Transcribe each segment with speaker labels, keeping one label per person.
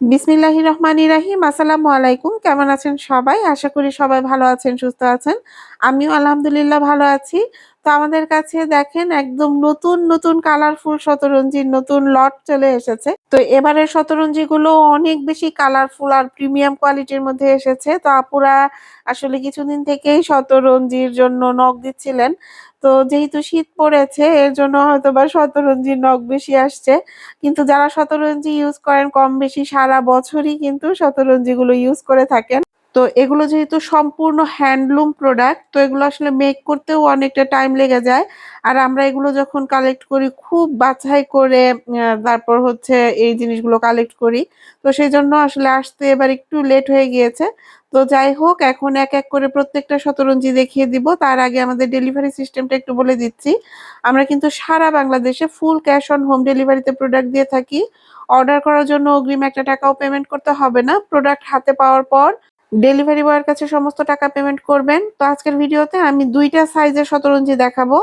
Speaker 1: বিসমিল্লাহির রহমান রাহিম আসসালামু আলাইকুম। কেমন আছেন সবাই? আশা করি সবাই ভালো আছেন, সুস্থ আছেন। আমিও আলহামদুলিল্লাহ ভালো আছি। তো আমাদের কাছে দেখেন একদম নতুন নতুন কালারফুল শতরঞ্জির নতুন লট চলে এসেছে। তো এবারের শতরঞ্জি গুলো অনেক বেশি কালারফুল আর প্রিমিয়াম কোয়ালিটির মধ্যে এসেছে। তো আপুরা আসলে কিছুদিন থেকেই শতরঞ্জির জন্য নখ দিচ্ছিলেন। তো যেহেতু শীত পড়েছে, এর জন্য হয়তো বা শতরঞ্জির নখ বেশি আসছে। কিন্তু যারা শতরঞ্জি ইউজ করেন, কম বেশি সারা বছরই কিন্তু শতরঞ্জি গুলো ইউজ করে থাকেন। তো এগুলো যেহেতু সম্পূর্ণ হ্যান্ডলুম প্রোডাক্ট তো এগুলো আসলে মেক করতেও অনেকটা টাইম লেগে যায়। আর আমরা এগুলো যখন কালেক্ট করি, খুব বাছাই করে তারপর হচ্ছে এই জিনিসগুলো কালেক্ট করি। তো সেই জন্য আসলে আসতে এবার একটু লেট হয়ে গিয়েছে। তো যাই হোক, এখন এক এক করে প্রত্যেকটা শতরঞ্জি দেখিয়ে দিব। তার আগে আমাদের ডেলিভারি সিস্টেমটা একটু বলে দিচ্ছি। আমরা কিন্তু সারা বাংলাদেশে ফুল ক্যাশ অন হোম ডেলিভারিতে প্রোডাক্ট দিয়ে থাকি। অর্ডার করার জন্য অগ্রিম একটা টাকাও পেমেন্ট করতে হবে না। প্রোডাক্ট হাতে পাওয়ার পর ডেলিভারি বয়ের কাছে সমস্ত টাকা পেমেন্ট করবেন। তো আজকের ভিডিওতে আমি দুইটা সাইজের শতরঞ্জি দেখাবো।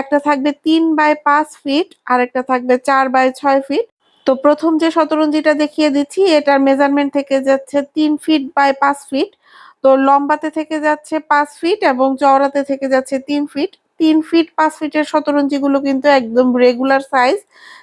Speaker 1: একটা থাকবে তিন বাই পাঁচ ফিট আর একটা থাকবে চার বাই ছয় ফিট তো প্রথম যে শতরঞ্জিটা দেখিয়ে দিচ্ছি, এটার মেজারমেন্ট থেকে যাচ্ছে তিন ফিট বাই পাঁচ ফিট তো লম্বাতে থেকে যাচ্ছে পাঁচ ফিট এবং চওড়াতে থেকে যাচ্ছে তিন ফিট তিন ফিট পাঁচ ফিটের শতরঞ্জি গুলো কিন্তু একদম রেগুলার সাইজ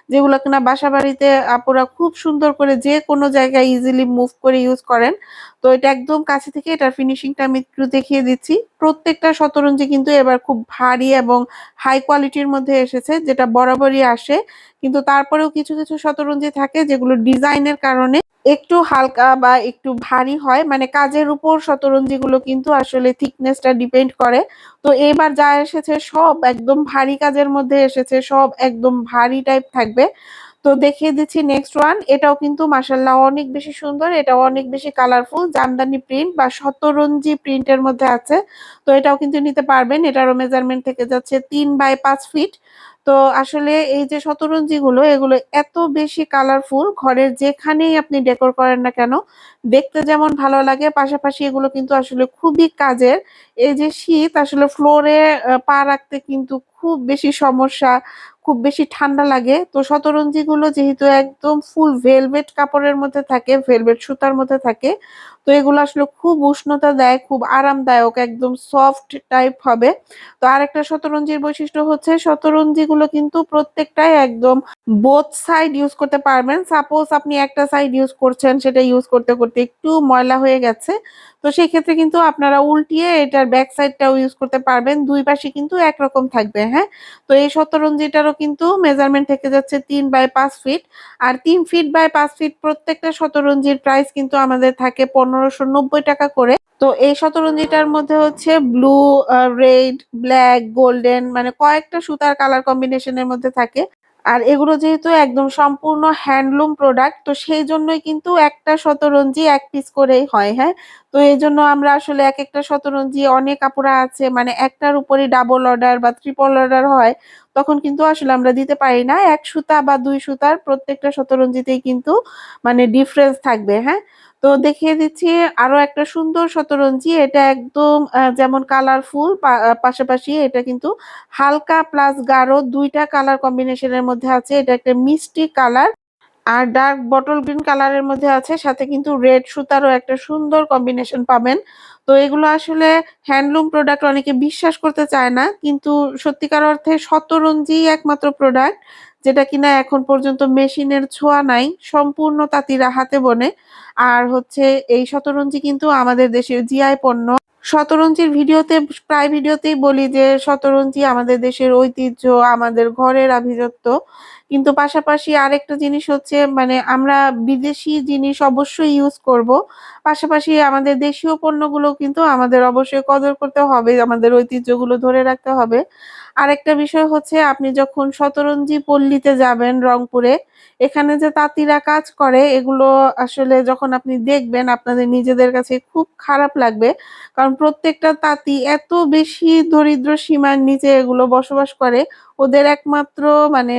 Speaker 1: যেগুলো কিনা বাসা বাড়িতে আপুরা খুব সুন্দর করে যে কোনো জায়গায় ইজিলি মুভ করে ইউজ করেন। তো এটা একদম কাছে থেকে এটার ফিনিশিংটা আমি একটু দেখিয়ে দিচ্ছি। প্রত্যেকটা শতরঞ্জি কিন্তু এবার খুব ভারী এবং হাই কোয়ালিটির মধ্যে এসেছে, যেটা বরাবরই আসে। কিন্তু তারপরেও কিছু কিছু শতরঞ্জি থাকে যেগুলো ডিজাইনের কারণে একটু হালকা বা একটু ভারী হয়। মানে কাজের উপর শতরঞ্জি গুলো কিন্তু আসলে থিকনেসটা ডিপেন্ড করে। তো এবার যা এসেছে সব একদম ভারী কাজের মধ্যে এসেছে, সব একদম ভারী টাইপ থাকবে। তো দেখিয়ে দিচ্ছি নেক্সট ওয়ান এটাও কিন্তু মাসাল্লাহ অনেক বেশি সুন্দর, এটাও অনেক বেশি কালারফুল জামদানি প্রিন্ট বা শতরঞ্জি প্রিন্টের মধ্যে আছে। তো এটাও কিন্তু নিতে পারবেন, এটারও মেজারমেন্ট থেকে যাচ্ছে তিন বাই পাঁচ ফিট তো আসলে এই যে শতরঞ্জি গুলো এগুলো এত বেশি কালারফুল ঘরের যেখানেই আপনি ডেকোর করেন না কেন, দেখতে যেমন ভালো লাগে, পাশাপাশি এগুলো কিন্তু আসলে খুবই কাজের। এই যে শীত আসলে ফ্লোরে পা রাখতে কিন্তু খুব বেশি সমস্যা খুব বেশি ঠান্ডা লাগে। তো শতরঞ্জি গুলো যেহেতু একদম ফুল ভেলভেট কাপড়ের মধ্যে থাকে ভেলভেট সুতার মধ্যে থাকে তো এগুলো আসলে খুব উষ্ণতা দেয়, খুব আরামদায়ক, একদম সফট টাইপ হবে। তো আরেকটা শতরঞ্জির বৈশিষ্ট্য হচ্ছে শতরঞ্জি গুলো কিন্তু প্রত্যেকটাই একদম বোথ সাইড ইউজ করতে পারবেন। সাপোজ আপনি একটা সাইড ইউজ করছেন, সেটা ইউজ করতে করতে একটু ময়লা হয়ে গেছে, তো সেই ক্ষেত্রে কিন্তু আপনারা উল্টিয়ে এটার ব্যাক সাইডটাও ইউজ করতে পারবেন। দুই পাশে কিন্তু একরকম থাকবে হ্যাঁ? তো এই শতরঞ্জিটারও কিন্তু মেজারমেন্ট থেকে যাচ্ছে তিন বাই পাঁচ ফিট আর তিন ফিট বাই পাঁচ ফিট প্রত্যেকটা শতরঞ্জির প্রাইস কিন্তু আমাদের থাকে পনেরোশো নব্বই টাকা করে। তো এই শতরঞ্জিটার মধ্যে হচ্ছে ব্লু রেড ব্ল্যাক গোল্ডেন মানে কয়েকটা সুতার কালার কম্বিনেশনের মধ্যে থাকে। আর এগুলো যেহেতু একদম সম্পূর্ণ হ্যান্ডলুম প্রোডাক্ট তো সেই জন্যই কিন্তু একটা শতরঞ্জি এক পিস করেই হয় হ্যাঁ? তো এই জন্য আমরা আসলে এক একটা শতরঞ্জি অনেক কাপড়া আছে মানে একটার উপরই ডাবল অর্ডার বা ট্রিপল অর্ডার হয়, তখন কিন্তু আসলে আমরা দিতে পারি না। এক সুতা বা দুই সুতার প্রত্যেকটা শতরঞ্জিতেই কিন্তু মানে ডিফারেন্স থাকবে হ্যাঁ? তো দেখিয়ে দিচ্ছি আরও একটা সুন্দর শতরঞ্জি। এটা একদম যেমন কালারফুল পাশাপাশি এটা কিন্তু হালকা প্লাস গাঢ় দুইটা কালার কম্বিনেশনের মধ্যে আছে। এটা একটা মিষ্টি কালার আর ডার্ক বটল গ্রিন কালারের মধ্যে আছে। সাথে কিন্তু রেড সুতারও একটা সুন্দর কম্বিনেশন পাবেন। তো এগুলো আসলে হ্যান্ডলুম প্রোডাক্ট অনেকে বিশ্বাস করতে চায় না, কিন্তু সত্যিকার অর্থে শতরঞ্জি একমাত্র প্রোডাক্ট যেটা কিনা এখন পর্যন্ত মেশিনের ছোঁয়া নাই, সম্পূর্ণ তাঁতিরা হাতে বনে। আর হচ্ছে এই শতরঞ্জি কিন্তু আমাদের দেশের জিআই পণ্য। শতরঞ্জির ভিডিওতে, প্রায় ভিডিওতেই বলি যে শতরঞ্জি আমাদের দেশের ঐতিহ্য, আমাদের ঘরের আভিজাত্য। কিন্তু পাশাপাশি আরেকটা জিনিস হচ্ছে মানে আমরা বিদেশি জিনিস অবশ্যই ইউজ করব। পাশাপাশি আমাদের দেশীয় পণ্যগুলো কিন্তু আমাদের অবশ্যই কদর করতে হবে, আমাদের ঐতিহ্যগুলো ধরে রাখতে হবে। আরেকটা বিষয় হচ্ছে, আপনি যখন শতরঞ্জি পল্লীতে যাবেন রংপুরে, এখানে যে তাঁতিরা কাজ করে, এগুলো আসলে যখন আপনি দেখবেন, আপনাদের নিজেদের কাছে খুব খারাপ লাগবে। কারণ প্রত্যেকটা তাঁতি এত বেশি দরিদ্র সীমার নিচে এগুলো বসবাস করে ওদের একমাত্র মানে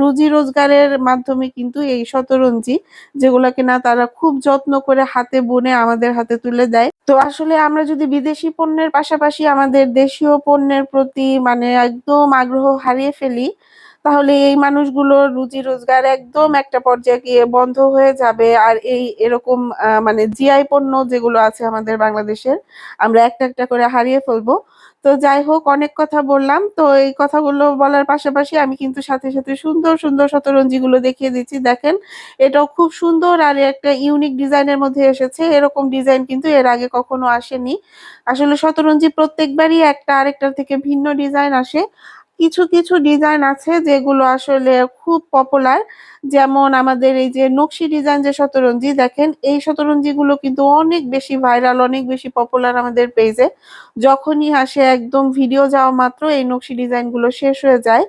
Speaker 1: রুজি রোজগারের মাধ্যমে কিন্তু এই শতরঞ্জি যেগুলো কিনা তারা খুব যত্ন করে হাতে বুনে আমাদের হাতে তুলে দেয়। তো আসলে আমরা যদি বিদেশি পণ্যের পাশাপাশি আমাদের দেশীয় পণ্যের প্রতি মানে একদম আগ্রহ হারিয়ে ফেলি, তাহলে এই মানুষগুলোর রুজি রোজগার একদম একটা পর্যায়ে গিয়ে বন্ধ হয়ে যাবে। আর এই এরকম মানে জিআই পণ্য যেগুলো আছে আমাদের বাংলাদেশের, আমরা একটা একটা করে হারিয়ে ফেলব। তো যাই হোক, অনেক কথা বললাম। তো এই কথাগুলো বলার পাশাপাশি আমি কিন্তু সাথে সাথে সুন্দর সুন্দর শতরঞ্জি গুলো দেখিয়ে দিচ্ছি। দেখেন, এটাও খুব সুন্দর আর একটা ইউনিক ডিজাইনের মধ্যে এসেছে। এরকম ডিজাইন কিন্তু এর আগে কখনো আসেনি। আসলে শতরঞ্জি প্রত্যেকবারই একটা আরেকটার থেকে ভিন্ন ডিজাইন আসে। কিছু কিছু ডিজাইন আছে যেগুলো আসলে খুব পপুলার যেমন আমাদের এই যে নকশি ডিজাইন যে শতরঞ্জি, দেখেন এই শতরঞ্জি গুলো কিন্তু অনেক বেশি ভাইরাল অনেক বেশি পপুলার আমাদের পেজে যখনই আসে একদম ভিডিও যাওয়া মাত্র, এই নকশি ডিজাইনগুলো শেষ হয়ে যায়।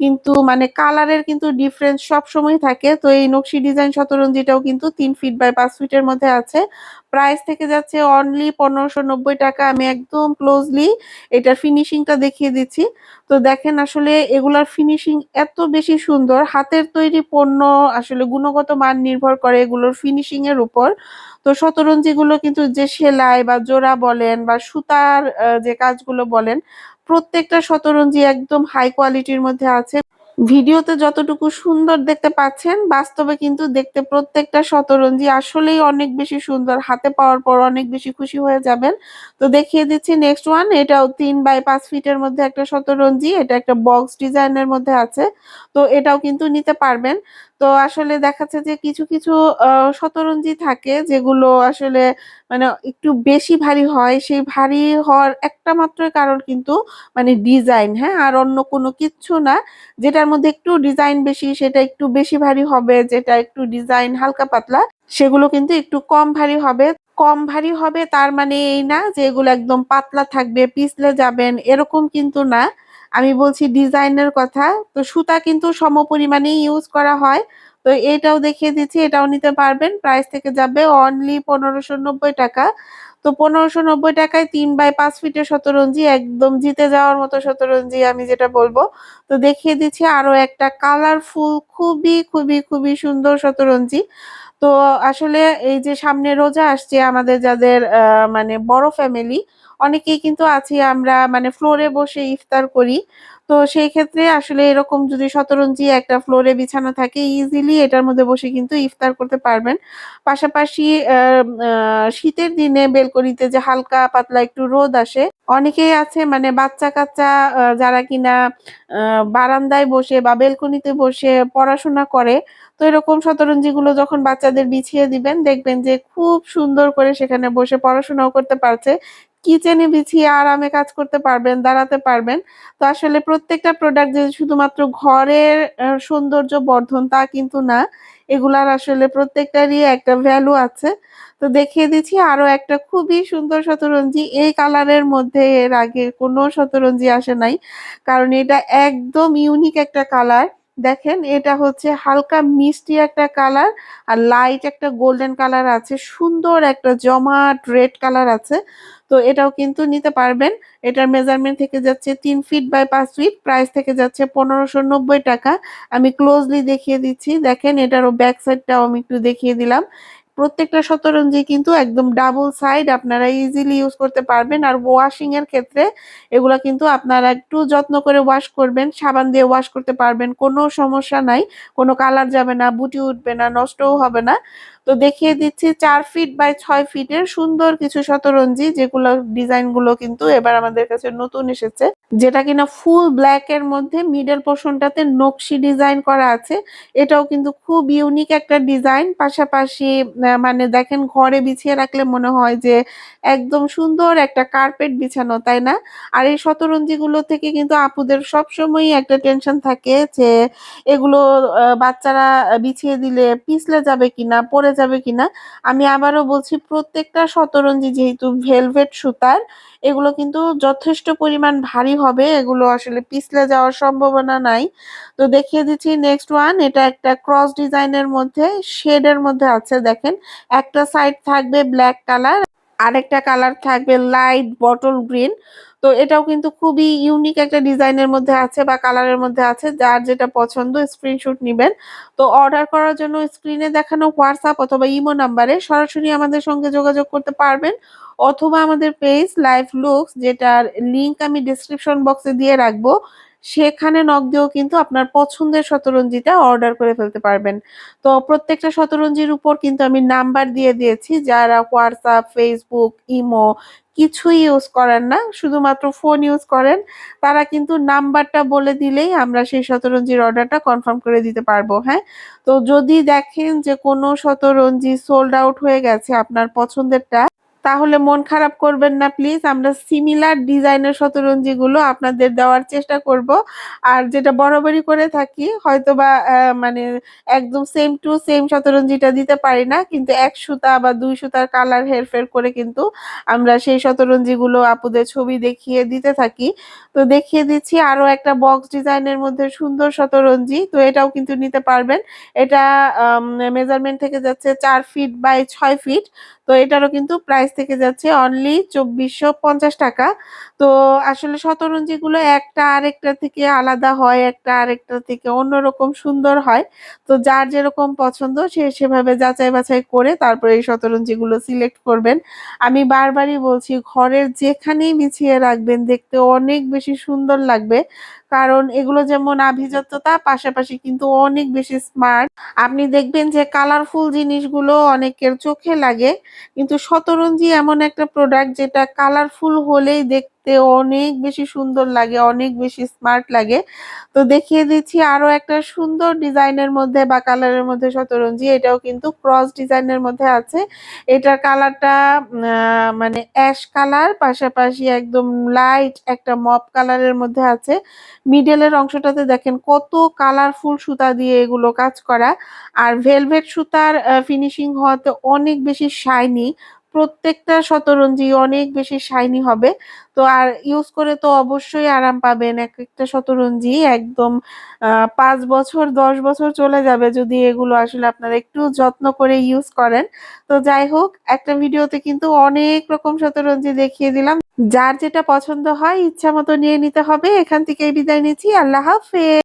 Speaker 1: কিন্তু মানে কালারের কিন্তু ডিফারেন্স সব সময় থাকে। তো এই নকশি ডিজাইন শতরঞ্জিটাও কিন্তু তিন ফিট বাই পাঁচ ফিটের মধ্যে আছে। প্রাইস থেকে যাচ্ছে অনলি পনেরোশো টাকা। আমি একদম ক্লোজলি এটার ফিনিশিংটা দেখিয়ে দিচ্ছি। তো দেখেন আসলে এগুলার ফিনিশিং এত বেশি সুন্দর। হাতের তৈরি পণ্য আসলে গুণগত মান নির্ভর করে এগুলোর ফিনিশিং এর উপর। তো শতরঞ্জিগুলো কিন্তু যে সেলাই বা জোড়া বলেন বা সুতার যে কাজগুলো বলেন, প্রত্যেকটা শতরঞ্জি একদম হাই কোয়ালিটির মধ্যে আছে। ভিডিওতে যতটুকু সুন্দর দেখতে পাচ্ছেন, বাস্তবে কিন্তু দেখতে প্রত্যেকটা শতরঞ্জি আসলেই অনেক বেশি সুন্দর। হাতে পাওয়ার পর অনেক বেশি খুশি হয়ে যাবেন। তো দেখিয়ে দিচ্ছি নেক্সট ওয়ান এটাও তিন বাই পাঁচ ফিটের মধ্যে একটা শতরঞ্জি, এটা একটা বক্স ডিজাইনের মধ্যে আছে। তো এটাও কিন্তু নিতে পারবেন। তো আসলে দেখাচ্ছে যে কিছু কিছু শতরঞ্জি থাকে যেগুলো আসলে মানে একটু বেশি ভারী হয়। সেই ভারী হওয়ার একটা মাত্র কারণ কিন্তু মানে ডিজাইন হ্যাঁ? আর অন্য কোনো কিচ্ছু না। যেটার মধ্যে একটু ডিজাইন বেশি, সেটা একটু বেশি ভারী হবে, যেটা একটু ডিজাইন হালকা পাতলা, সেগুলো কিন্তু একটু কম ভারী হবে। কম ভারী হবে তার মানে এই না যে এগুলো একদম পাতলা থাকবে, পিছলে যাবেন, এরকম কিন্তু না। আমি বলছি ডিজাইনের কথা, তো সুতা কিন্তু সম পরিমাণেই ইউজ করা হয়। তো এটাও দেখিয়ে দিচ্ছি, এটাও নিতে পারবেন। প্রাইস থেকে যাবে অনলি পনেরোশো নব্বই টাকা। তো পনেরোশো নব্বই টাকায় তিন বাই পাঁচ ফিটের শতরঞ্জি, একদম জিতে যাওয়ার মতো শতরঞ্জি আমি যেটা বলব। তো দেখিয়ে দিচ্ছি আরও একটা কালারফুল খুবই খুবই খুবই সুন্দর শতরঞ্জি। তো আসলে এই যে সামনে রোজা আসছে, আমাদের যাদের মানে বড় ফ্যামিলি অনেকেই কিন্তু আছি, আমরা মানে ফ্লোরে বসে ইফতার করি। তো সেই ক্ষেত্রে আসলে এরকম যদি শতরঞ্জি একটা ফ্লোরে বিছানো থাকে ইজিলি এটার মধ্যে বসে কিন্তু ইফতার করতে পারবেন। পাশাপাশি শীতের দিনে বেলকনিতে যে হালকা পাতলা একটু রোদ আসে, অনেকেই আছে মানে বাচ্চা কাচ্চা যারা কিনা বারান্দায় বসে বা বেলকনিতে বসে পড়াশোনা করে, তো এরকম শতরঞ্জি গুলো যখন বাচ্চাদের বিছিয়ে দিবেন, দেখবেন যে খুব সুন্দর করে সেখানে বসে পড়াশোনাও করতে পারছে। কিচেনে বিছিয়ে আরামে কাজ করতে পারবেন, দাঁড়াতে পারবেন। তো আসলে প্রত্যেকটা প্রোডাক্ট যে শুধুমাত্র ঘরের সৌন্দর্য বর্ধন তা কিন্তু না, এগুলার আসলে প্রত্যেকটারই একটা ভ্যালু আছে। তো দেখিয়ে দিচ্ছি আরও একটা খুবই সুন্দর শতরঞ্জি। এই কালারের মধ্যে এর আগে কোনো শতরঞ্জি আসে নাই, কারণ এটা একদম ইউনিক একটা কালার দেখেন, এটা হচ্ছে হালকা মিষ্টি একটা কালার আর লাইট একটা গোল্ডেন কালার আছে, সুন্দর একটা জমাট রেড কালার আছে। তো এটাও কিন্তু নিতে পারবেন। এটার মেজারমেন্ট থেকে যাচ্ছে তিন ফিট বাই পাঁচ ফিট প্রাইস থেকে যাচ্ছে পনেরোশো টাকা। আমি ক্লোজলি দেখিয়ে দিচ্ছি। দেখেন, এটারও ব্যাক সাইডটাও আমি একটু দেখিয়ে দিলাম। প্রত্যেকটা শতরঞ্জি কিন্তু একদম ডাবল সাইড আপনারা ইজিলি ইউজ করতে পারবেন। আর ওয়াশিং এর ক্ষেত্রে এগুলা কিন্তু আপনারা একটু যত্ন করে ওয়াশ করবেন, সাবান দিয়ে ওয়াশ করতে পারবেন, কোনো সমস্যা নাই, কোনো কালার যাবে না, বুটি উঠবে না, নষ্টও হবে না। তো দেখিয়ে দিচ্ছি চার ফিট বাই ছয় ফিটের সুন্দর কিছু শতরঞ্জি, যেগুলো ডিজাইনগুলো কিন্তু এবার আমাদের কাছে নতুন এসেছে, যেটা কিনা ফুল ব্ল্যাক এর মধ্যে মিডল পোর্শনটাতে নকশি ডিজাইন করা আছে। এটাও কিন্তু খুব ইউনিক একটা ডিজাইন পাশাপাশি মানে দেখেন ঘরে বিছিয়ে রাখলে মনে হয় যে একদম সুন্দর একটা কার্পেট বিছানো, তাই না? আর এই শতরঞ্জি গুলো থেকে কিন্তু আপুদের সবসময়ই একটা টেনশন থাকে যে এগুলো বাচ্চারা বিছিয়ে দিলে পিছলে যাবে কিনা পরে যাবে কিনা, আমি আবারও বলছি প্রত্যেকটা শতরঞ্জি যেহেতু ভেলভেট সুতার, এগুলো কিন্তু যথেষ্ট পরিমাণ ভারী হবে, এগুলো আসলে পিছলে যাওয়ার সম্ভাবনা নাই। তো দেখিয়ে দিচ্ছি নেক্সট ওয়ান এটা একটা ক্রস ডিজাইনের মধ্যে শেডের মধ্যে আছে দেখেন, একটা সাইড থাকবে ব্ল্যাক কালার আরেকটা কালার থাকবে লাইট বটল গ্রিন। তো এটাও কিন্তু খুবই ইউনিক একটা ডিজাইনের মধ্যে আছে বা কালারের মধ্যে আছে, যার যেটা পছন্দ স্ক্রিনশট নেবেন। তো অর্ডার করার জন্য স্ক্রিনে দেখানো হোয়াটসঅ্যাপ অথবা ইমো নাম্বারে সরাসরি আমাদের সঙ্গে যোগাযোগ করতে পারবেন। অথবা আমাদের পেজ লাইভ লুকস, যেটার লিংক আমি ডিসক্রিপশন বক্সে দিয়ে রাখব। সেখানে নক দিয়েও কিন্তু আপনার পছন্দের শতরঞ্জিটা অর্ডার করে ফেলতে পারবেন। তো প্রত্যেকটা শতরঞ্জির উপর কিন্তু আমি নাম্বার দিয়ে দিয়েছি, যারা হোয়াটসঅ্যাপ ফেসবুক ইমো কিছুই ইউজ করেন না, শুধুমাত্র ফোন ইউজ করেন, তারা কিন্তু নাম্বারটা বলে দিলেই আমরা সেই শতরঞ্জির অর্ডারটা কনফার্ম করে দিতে পারব হ্যাঁ? তো যদি দেখেন যে কোনো শতরঞ্জি সোল্ড আউট হয়ে গেছে আপনার পছন্দেরটা তাহলে মন খারাপ করবেন না প্লিজ আমরা সিমিলার ডিজাইনের শতরঞ্জিগুলো আপনাদের দেওয়ার চেষ্টা করব। আর যেটা বরাবরই করে থাকি হয়তো বা মানে একদম সেম টু সেম শতরঞ্জিটা দিতে পারি না, কিন্তু এক সুতা বা দুই সুতার কালার হেরফের করে কিন্তু আমরা সেই শতরঞ্জিগুলো আপুদের ছবি দেখিয়ে দিতে থাকি। তো দেখিয়ে দিচ্ছি আরও একটা বক্স ডিজাইনের মধ্যে সুন্দর শতরঞ্জি, তো এটাও কিন্তু নিতে পারবেন। এটা মেজারমেন্ট থেকে যাচ্ছে চার ফিট বাই ছয় ফিট তো এটারও কিন্তু প্রাইস থেকে যাচ্ছে অনলি চব্বিশশো পঞ্চাশ টাকা। তো আসলে শতরঞ্জিগুলো একটা আরেকটা থেকে আলাদা হয়, একটা আরেকটা থেকে অন্যরকম সুন্দর হয়। তো যার যেরকম পছন্দ সে সেভাবে যাচাই বাছাই করে তারপরে এই শতরঞ্জিগুলো সিলেক্ট করবেন। আমি বারবারই বলছি, ঘরের যেখানেই বিছিয়ে রাখবেন দেখতে অনেক বেশি সুন্দর লাগবে। কারণ এগুলো যেমন আভিজাত্যতা, পাশাপাশি কিন্তু অনেক বেশি স্মার্ট আপনি দেখবেন যে কালারফুল জিনিসগুলো অনেকের চোখে লাগে, কিন্তু শতরঞ্জি এমন একটা প্রোডাক্ট যেটা কালারফুল হলেই দেখতে অনেক বেশি সুন্দর লাগে, অনেক বেশি স্মার্ট লাগে। তো দেখিয়ে দিচ্ছি আরও একটা সুন্দর ডিজাইনের মধ্যে বা কালারের মধ্যে শতরঞ্জি, এটাও কিন্তু ক্রস ডিজাইনের মধ্যে আছে। এটার কালারটা মানে অ্যাশ কালার পাশাপাশি একদম লাইট একটা মপ কালারের মধ্যে আছে। মিডলের অংশটাতে দেখেন কত কালারফুল সুতা দিয়ে এগুলো কাজ করা। আর ভেলভেট সুতার ফিনিশিং হওয়াতে অনেক বেশি শাইনি প্রত্যেকটা শতরঞ্জি অনেক বেশি শাইনি হবে। তো আর ইউজ করে তো অবশ্যই আরাম পাবেন। এক একটা শতরঞ্জি একদম পাঁচ বছর, দশ বছর চলে যাবে যদি এগুলো আসলে আপনারা একটু যত্ন করে ইউজ করেন। তো যাই হোক, একটা ভিডিওতে কিন্তু অনেক রকম শতরঞ্জি দেখিয়ে দিলাম। যার যেটা পছন্দ হয়, ইচ্ছা মতো নিয়ে নিতে হবে। এখান থেকে বিদায় নিচ্ছি। আল্লাহ হাফেজ।